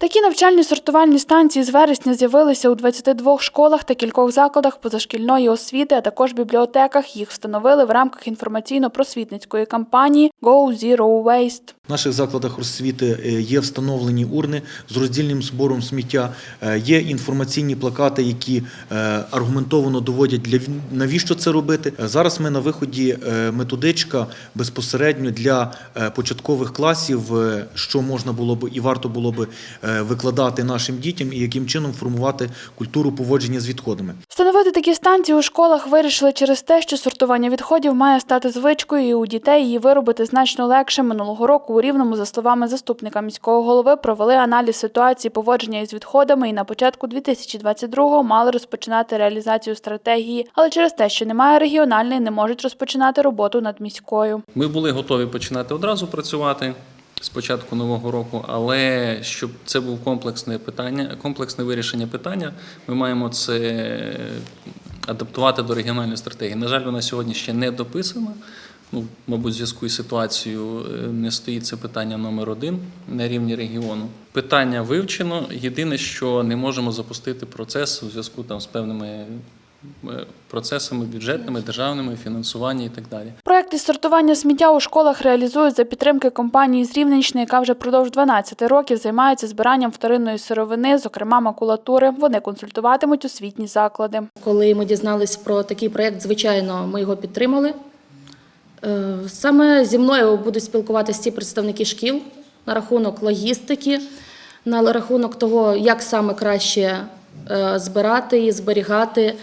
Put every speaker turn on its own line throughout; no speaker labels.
Такі навчальні сортувальні станції з вересня з'явилися у 22 школах та кількох закладах позашкільної освіти, а також бібліотеках. Їх встановили в рамках інформаційно-просвітницької кампанії Go Zero Waste.
В наших закладах освіти е, є встановлені урни з роздільним збором сміття, е, є інформаційні плакати, які е, аргументовано доводять для навіщо це робити. Зараз ми на виході методичка безпосередньо для початкових класів, що можна було б і варто було б викладати нашим дітям, і яким чином формувати культуру поводження з відходами.
Встановити такі станції у школах вирішили через те, що сортування відходів має стати звичкою, і у дітей її виробити значно легше. Минулого року Рівному, за словами заступника міського голови, провели аналіз ситуації поводження із відходами і на початку 2022-го мали розпочинати реалізацію стратегії. Але через те, що немає регіональної, не можуть розпочинати роботу над міською.
Ми були готові починати одразу працювати з початку нового року, але щоб це був комплексне питання, комплексне вирішення питання, ми маємо це адаптувати до регіональної стратегії. На жаль, вона сьогодні ще не дописана. Ну, мабуть, в зв'язку із ситуацією е, не стоїть це питання номер один на рівні регіону. Питання вивчено. Єдине, що не можемо запустити процес у зв'язку там з певними е, процесами бюджетними, державними, фінансування і так далі.
Проект із сортування сміття у школах реалізують за підтримки компанії з Рівненщини, яка вже впродовж 12 років займається збиранням вторинної сировини, зокрема макулатури. Вони консультуватимуть освітні заклади.
Коли ми дізнались про такий проєкт, звичайно, ми його підтримали. Е, Саме зі мною будуть спілкуватися ці представники шкіл на рахунок логістики, на рахунок того, як саме краще е, збирати і зберігати.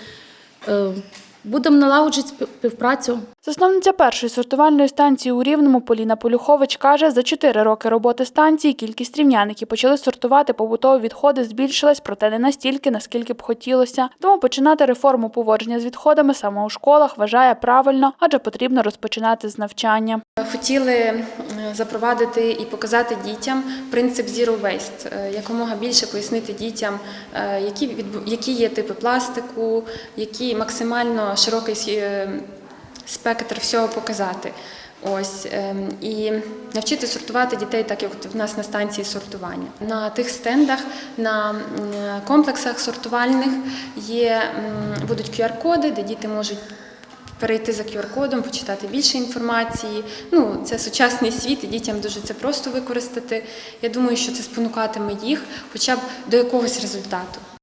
Будемо налагоджувати співпрацю.
Засновниця першої сортувальної станції у Рівному Поліна Полюхович каже, за чотири роки роботи станції кількість рівнян, які почали сортувати побутові відходи, збільшилась, проте не настільки, наскільки б хотілося. Тому починати реформу поводження з відходами саме у школах вважає правильно, адже потрібно розпочинати з навчання.
Хотіли запровадити і показати дітям принцип Zero Waste, е, якомога більше пояснити дітям, е, які, які є типи пластику, які максимально широкий е, спектр всього показати. Ось ем, і навчити сортувати дітей, так як в нас на станції сортування. На тих стендах, на комплексах сортувальних є будуть QR-коди, де діти можуть перейти за QR-кодом, почитати більше інформації. Ну, це сучасний світ, і дітям дуже це просто використати. Я думаю, що це спонукатиме їх хоча б до якогось результату.